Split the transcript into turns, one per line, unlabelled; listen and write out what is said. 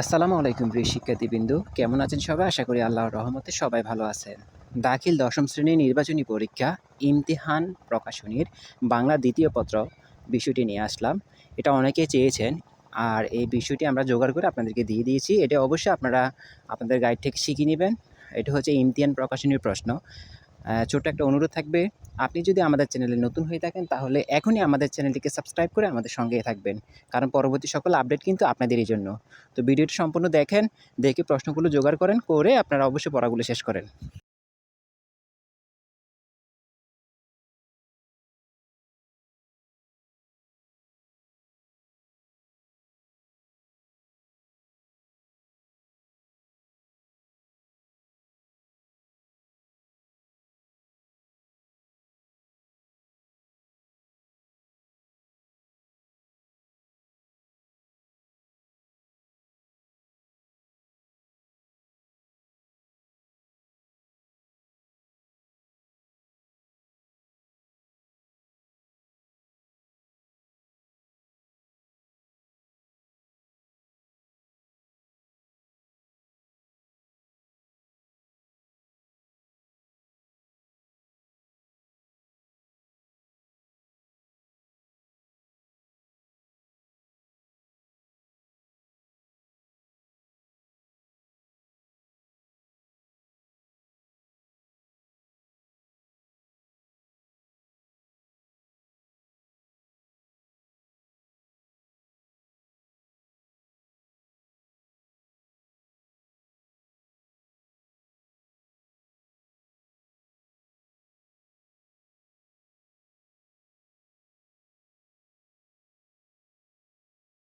আসসালামু আলাইকুম প্রিয় শিক্ষার্থীবৃন্দ। কেমন আছেন সবাই? আশা করি আল্লাহর রহমতে সবাই ভালো আছেন। দাখিল দশম শ্রেণির নির্বাচনী পরীক্ষা ইমতিহান প্রকাশনীর বাংলা দ্বিতীয় পত্র বিষয়টি নিয়ে আসলাম। এটা অনেকে চেয়েছেন আর এই বিষয়টি আমরা জোগাড় করে আপনাদেরকে দিয়ে দিয়েছি। এটা অবশ্যই আপনারা আপনাদের গাইড থেকে শিখে নেবেন। এটা হচ্ছে ইমতিহান প্রকাশনীর প্রশ্ন। ছোট্ট একটা অনুরোধ থাকবে। আপনি যদি আমাদের চ্যানেলে নতুন হয়ে থাকেন, তাহলে এখনই আমাদের চ্যানেলটিকে সাবস্ক্রাইব করে আমাদের সঙ্গে থাকবেন। কারণ পরবর্তী সকল আপডেট কিন্তু আপনাদেরই জন্য। তো ভিডিওটি সম্পূর্ণ দেখেন, দেখে প্রশ্নগুলো জোগাড় করেন, করে আপনারা অবশ্যই পড়াগুলো শেষ করেন।